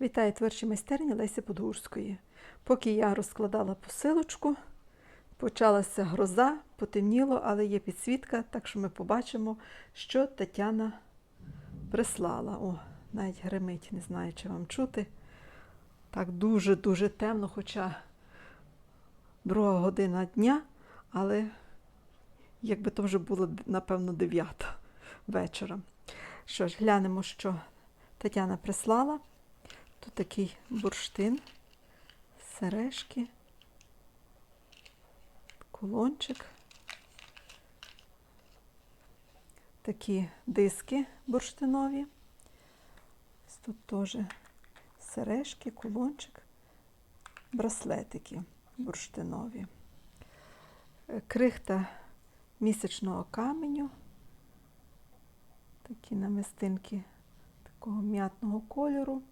Вітаю творчі майстерні Лесі Подгурської. Поки я розкладала посилочку, почалася гроза, потемніло, але є підсвітка, так що ми побачимо, що Тетяна прислала. О, навіть гримить, не знаю, чи вам чути. Так дуже-дуже темно, хоча друга година дня, але якби то вже було, напевно, дев'ята вечора. Що ж, глянемо, що Тетяна прислала. Тут такий бурштин, сережки, кулончик, такі диски бурштинові. Ось Тут теж сережки, кулончик, браслетики бурштинові, Е, крихта місячного каменю, такі намистинки такого м'ятного кольору.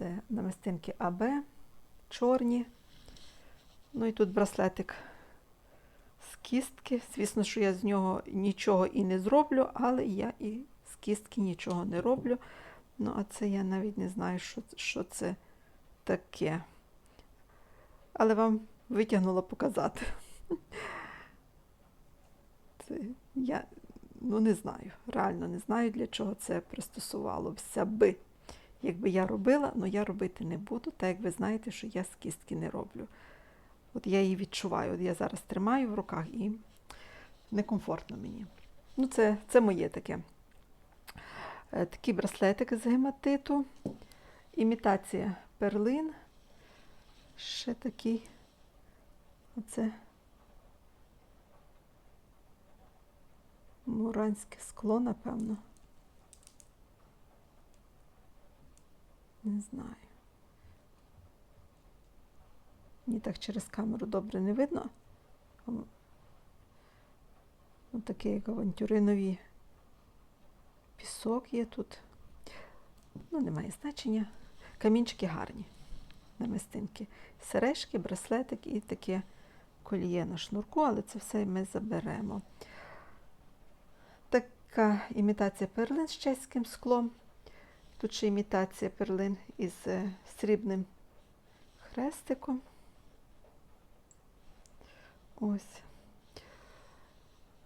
Це намистинки АБ, чорні. Ну і тут браслетик з кістки. Звісно, що я з нього нічого і не зроблю, але я і з кістки нічого не роблю. Ну, а це я навіть не знаю, що, що це таке. Але вам витягнула показати. Це я ну, не знаю, реально не знаю, для чого це пристосувалося би. Якби я робила, але я робити не буду, так як ви знаєте, що я з кістки не роблю. От я її відчуваю. От я зараз тримаю в руках і некомфортно мені. Ну, це, це моє таке. Е, Такий браслетик з гематиту, імітація перлин. Ще такий. Оце муранське скло, напевно. Не знаю. Мені так через камеру добре не видно. Ось такий як авантюринові пісок є тут. Ну, немає значення. Камінчики гарні, намистинки. Сережки, браслетик і таке коліє на шнурку, але це все ми заберемо. Така імітація перлин з чеським склом. Тут ще імітація перлин із е, срібним хрестиком. Ось.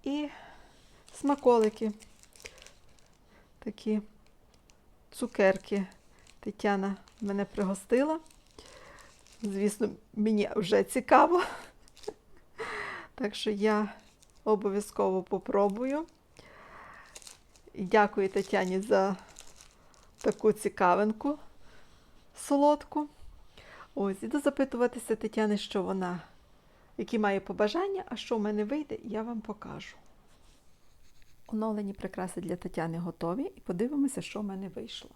І смаколики. Такі цукерки. Тетяна мене пригостила. Звісно, мені вже цікаво. Так що я обов'язково попробую. Дякую Тетяні за таку цікавинку солодку. Ось, іду запитуватися Тетяни, що вона, які має побажання, а що в мене вийде, я вам покажу. Оновлені прикраси для Тетяни готові і подивимося, що в мене вийшло.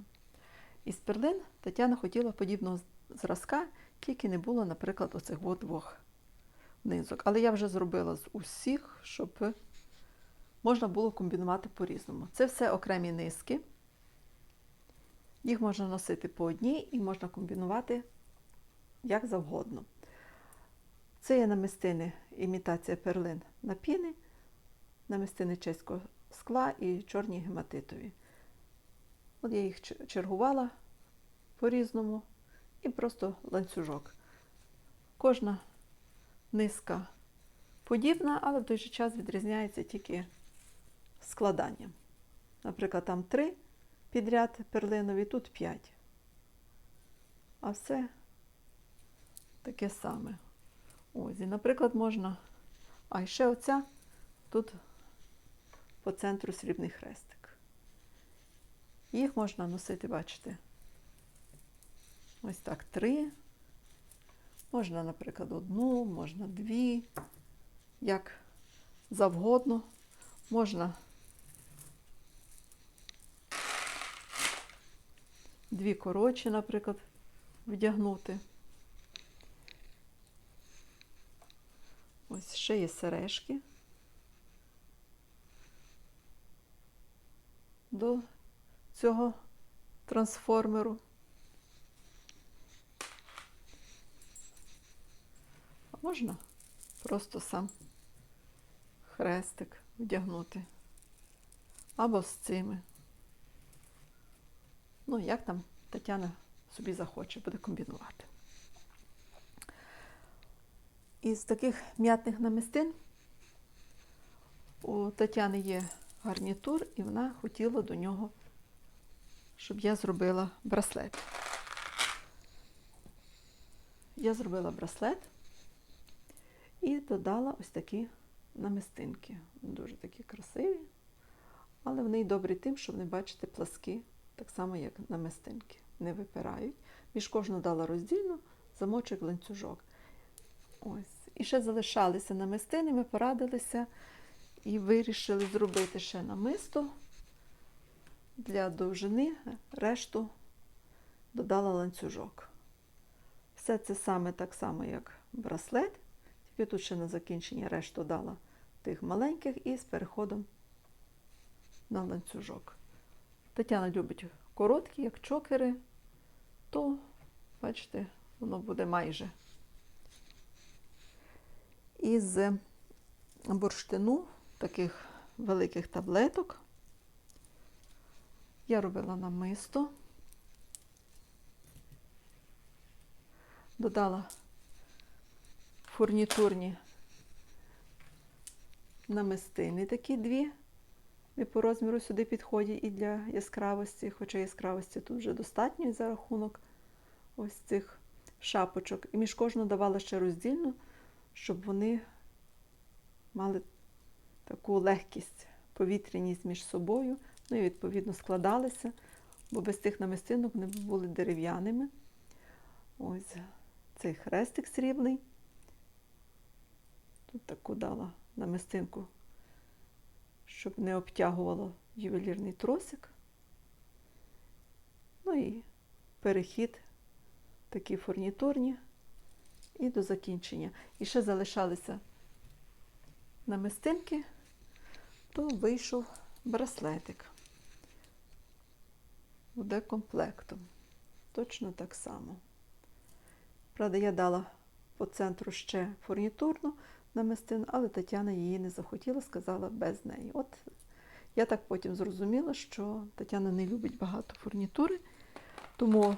Із перлин Тетяна хотіла подібного зразка, тільки не було, наприклад, оцих двох низок. Але я вже зробила з усіх, щоб можна було комбінувати по-різному. Це все окремі низки. Їх можна носити по одній і можна комбінувати як завгодно. Це є намистини імітація перлин на піни, намистини чеського скла і чорні гематитові. От я їх чергувала по-різному і просто ланцюжок. Кожна низка подібна, але в той же час відрізняється тільки складанням. Наприклад, там три підряд перлинові, тут п'ять. А все таке саме. Ось, і, наприклад, можна. А ще оця тут по центру срібний хрестик. Їх можна носити, бачите, ось так три. Можна, наприклад, одну, можна дві, як завгодно. Можна дві коротші, наприклад, вдягнути. Ось ще є сережки. До цього трансформеру. А можна просто сам хрестик вдягнути. Або з цими. Ну, як там Тетяна собі захоче, буде комбінувати. Із таких м'ятних намистин у Тетяни є гарнітур, і вона хотіла до нього, щоб я зробила браслет. Я зробила браслет і додала ось такі намистинки. Дуже такі красиві, але вони й добрі тим, що вони, бачите, пласки, так само, як намистинки, не випирають. Між кожну дала роздільно замочок ланцюжок. Ось. І ще залишалися намистини, ми порадилися і вирішили зробити ще намисто для довжини, решту додала ланцюжок. Все це саме так само, як браслет, тільки тут ще на закінчення решту дала тих маленьких і з переходом на ланцюжок. Тетяна любить короткі, як чокери, то, бачите, воно буде майже. Із бурштину таких великих таблеток я робила намисто, додала фурнітурні намистини такі дві. І по розміру сюди підходять і для яскравості, хоча яскравості тут вже достатньо за рахунок ось цих шапочок. І між кожну давала ще роздільну, щоб вони мали таку легкість, повітряність між собою, ну і відповідно складалися, бо без цих намистинок вони були дерев'яними. Ось цей хрестик срібний. Тут таку дала намистинку, щоб не обтягувало ювелірний тросик. Ну і перехід такі фурнітурні і до закінчення. І ще залишалися намистинки, то вийшов браслетик. Буде комплектом. Точно так само. Правда, я дала по центру ще фурнітурну намистину, але Тетяна її не захотіла, сказала без неї. От я так потім зрозуміла, що Тетяна не любить багато фурнітури, тому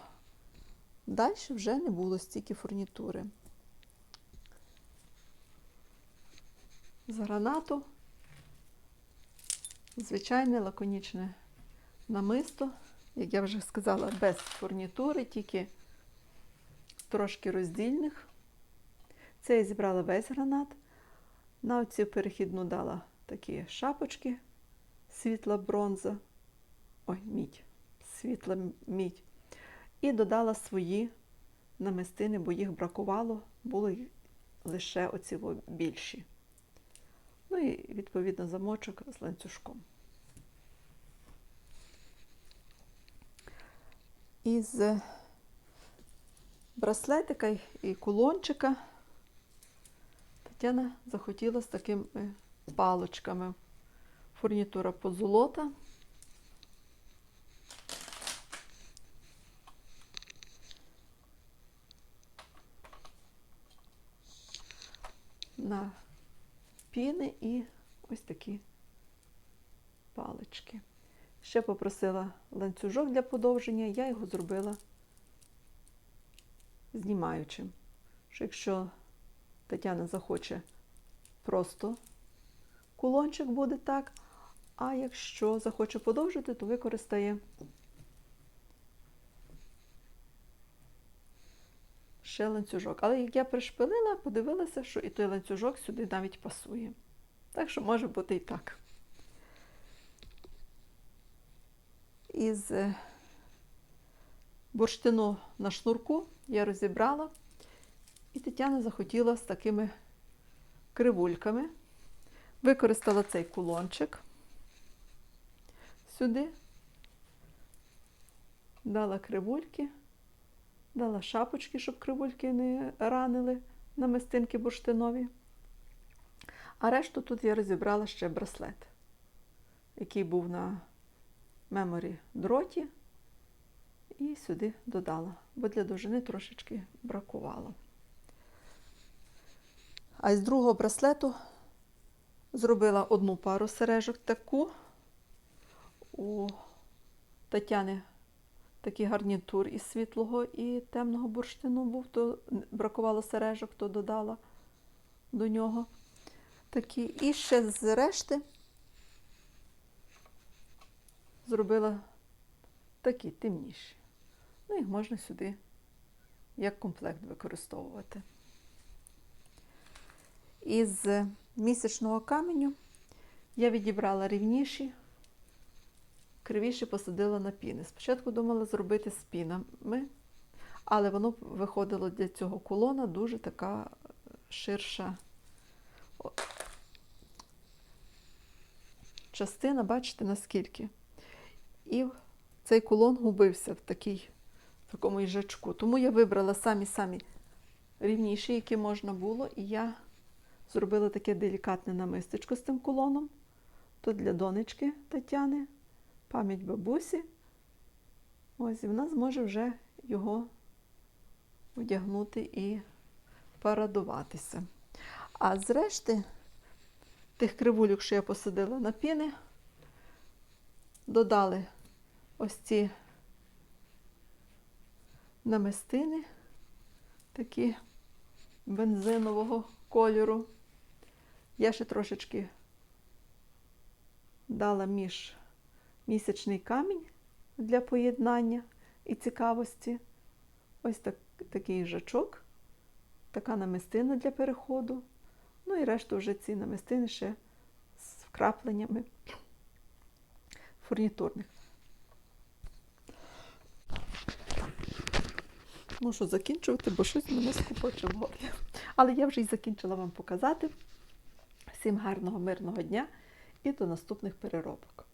далі вже не було стільки фурнітури. З гранату звичайне лаконічне намисто, як я вже сказала, без фурнітури, тільки трошки роздільних. Це я зібрала весь гранат. На оцю перехідну дала такі шапочки, світла бронза, ой, мідь, світла мідь. І додала свої намистини, бо їх бракувало, були лише оці більші. Ну і, відповідно, замочок з ланцюжком. Із браслетика і кулончика Тетяна захотіла з такими палочками. Фурнітура позолота. На піни і ось такі палички. Ще попросила ланцюжок для подовження, я його зробила знімаючим. Що якщо Тетяна захоче просто кулончик буде так, а якщо захоче подовжити, то використає ще ланцюжок. Але як я пришпилила, подивилася, що і той ланцюжок сюди навіть пасує. Так що може бути і так. Із бурштину на шнурку я розібрала, і Тетяна захотіла з такими кривульками. Використала цей кулончик сюди, дала кривульки, дала шапочки, щоб кривульки не ранили на мистинки бурштинові. А решту тут я розібрала ще браслет, який був на меморі дроті, і сюди додала, бо для довжини трошечки бракувало. А з другого браслету зробила одну пару сережок таку. У Тетяни такий гарнітур із світлого і темного бурштину був, то бракувало сережок, то додала до нього такі. І ще з решти зробила такі темніші. Ну, їх можна сюди як комплект використовувати. Із місячного каменю я відібрала рівніші, кривіші посадила на піни. Спочатку думала зробити з пінами, але воно виходило для цього кулона дуже така ширша частина, бачите, наскільки. І цей кулон губився в такій, в такому їжачку. Тому я вибрала самі-самі рівніші, які можна було, і я зробила таке делікатне намистечко з тим кулоном. То для донечки Тетяни, пам'ять бабусі. Ось і вона зможе вже його вдягнути і порадуватися. А зрешти тих кривулюк, що я посадила на піни, додали ось ці намистини, такі бензинового кольору. Я ще трошечки дала між місячний камінь для поєднання і цікавості. Ось так, такий жачок, така намистина для переходу. Ну і решту вже ці намистини ще з вкрапленнями фурнітурних. Мушу закінчувати, бо щось мене скупоче в горлі. Але я вже й закінчила вам показати. Всім гарного, мирного дня і до наступних переробок.